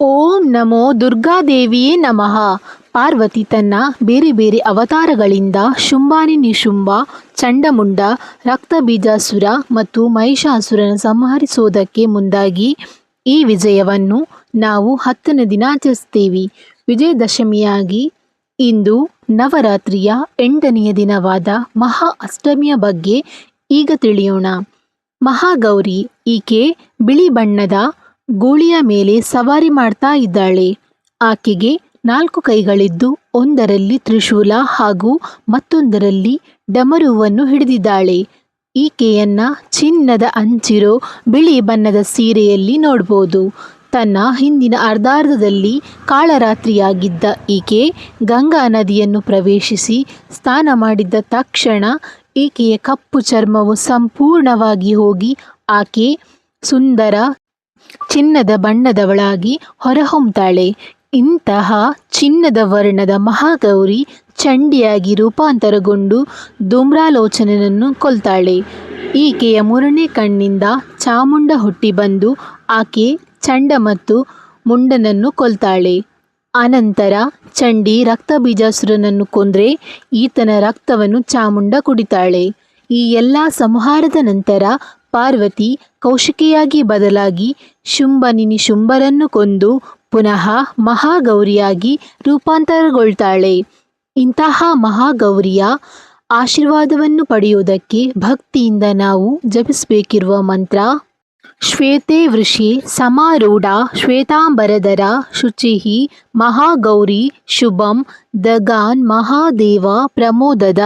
ಓಂ ನಮೋ ದುರ್ಗಾದೇವಿಯೇ ನಮಃ. ಪಾರ್ವತಿ ತನ್ನ ಬೇರೆ ಬೇರೆ ಅವತಾರಗಳಿಂದ ಶುಂಭಾನಿ ನಿಶುಂಭ, ಚಂಡಮುಂಡ ರಕ್ತಬೀಜಾಸುರ ಮತ್ತು ಮಹಿಷಾಸುರನ ಸಂಹರಿಸೋದಕ್ಕೆ ಮುಂದಾಗಿ ಈ ವಿಜಯವನ್ನು ನಾವು ಹತ್ತನೇ ಆಚರಿಸುತ್ತೇವೆ. ವಿಜಯದಶಮಿಯಾಗಿ ಇಂದು ನವರಾತ್ರಿಯ ಎಂಟನೆಯ ದಿನವಾದ ಮಹಾ ಅಷ್ಟಮಿಯ ಬಗ್ಗೆ ಈಗ ತಿಳಿಯೋಣ. ಮಹಾಗೌರಿ ಈಕೆ ಬಿಳಿ ಬಣ್ಣದ ಗೂಳಿಯ ಮೇಲೆ ಸವಾರಿ ಮಾಡ್ತಾ ಇದ್ದಾಳೆ. ಆಕೆಗೆ ನಾಲ್ಕು ಕೈಗಳಿದ್ದು, ಒಂದರಲ್ಲಿ ತ್ರಿಶೂಲ ಹಾಗೂ ಮತ್ತೊಂದರಲ್ಲಿ ಡಮರುವನ್ನು ಹಿಡಿದಿದ್ದಾಳೆ. ಈಕೆಯನ್ನ ಚಿನ್ನದ ಅಂಚಿರೋ ಬಿಳಿ ಬಣ್ಣದ ಸೀರೆಯಲ್ಲಿ ನೋಡ್ಬೋದು. ತನ್ನ ಹಿಂದಿನ ಅರ್ಧಾರ್ಧದಲ್ಲಿ ಕಾಳರಾತ್ರಿಯಾಗಿದ್ದ ಈಕೆ ಗಂಗಾ ನದಿಯನ್ನು ಪ್ರವೇಶಿಸಿ ಸ್ನಾನ ಮಾಡಿದ್ದ ತಕ್ಷಣ ಈಕೆಯ ಕಪ್ಪು ಚರ್ಮವು ಸಂಪೂರ್ಣವಾಗಿ ಹೋಗಿ ಆಕೆ ಸುಂದರ ಚಿನ್ನದ ಬಣ್ಣದವಳಾಗಿ ಹೊರಹೊಮ್ತಾಳೆ. ಇಂತಹ ಚಿನ್ನದ ವರ್ಣದ ಮಹಾಗೌರಿ ಚಂಡಿಯಾಗಿ ರೂಪಾಂತರಗೊಂಡು ಧೂಮ್ರಾಲೋಚನನನ್ನು ಕೊಲ್ತಾಳೆ. ಈಕೆಯ ಮೂರನೇ ಕಣ್ಣಿಂದ ಚಾಮುಂಡ ಹುಟ್ಟಿ ಬಂದು ಆಕೆ ಚಂಡ ಮತ್ತು ಮುಂಡನನ್ನು ಕೊಲ್ತಾಳೆ. ಅನಂತರ ಚಂಡಿ ರಕ್ತ ಬೀಜಾಸುರನನ್ನು ಕೊಂದ್ರೆ ಈತನ ರಕ್ತವನ್ನು ಚಾಮುಂಡ ಕುಡಿತಾಳೆ. ಈ ಎಲ್ಲ ಸಂಹಾರದ ನಂತರ ಪಾರ್ವತಿ ಕೌಶಿಕೆಯಾಗಿ ಬದಲಾಗಿ ಶುಂಭನಿನಿ ಶುಂಭರನ್ನು ಕೊಂದು ಪುನಃ ಮಹಾಗೌರಿಯಾಗಿ ರೂಪಾಂತರಗೊಳ್ತಾಳೆ. ಇಂತಹ ಮಹಾಗೌರಿಯ ಆಶೀರ್ವಾದವನ್ನು ಪಡೆಯುವುದಕ್ಕೆ ಭಕ್ತಿಯಿಂದ ನಾವು ಜಪಿಸಬೇಕಿರುವ ಮಂತ್ರ, ಶ್ವೇತೆ ವೃಷಿ ಸಮಾರೂಢ ಶ್ವೇತಾಂಬರಧರ ಶುಚಿಹಿ ಮಹಾಗೌರಿ ಶುಭಂ ದಗಾನ್ ಮಹಾದೇವ ಪ್ರಮೋದದ.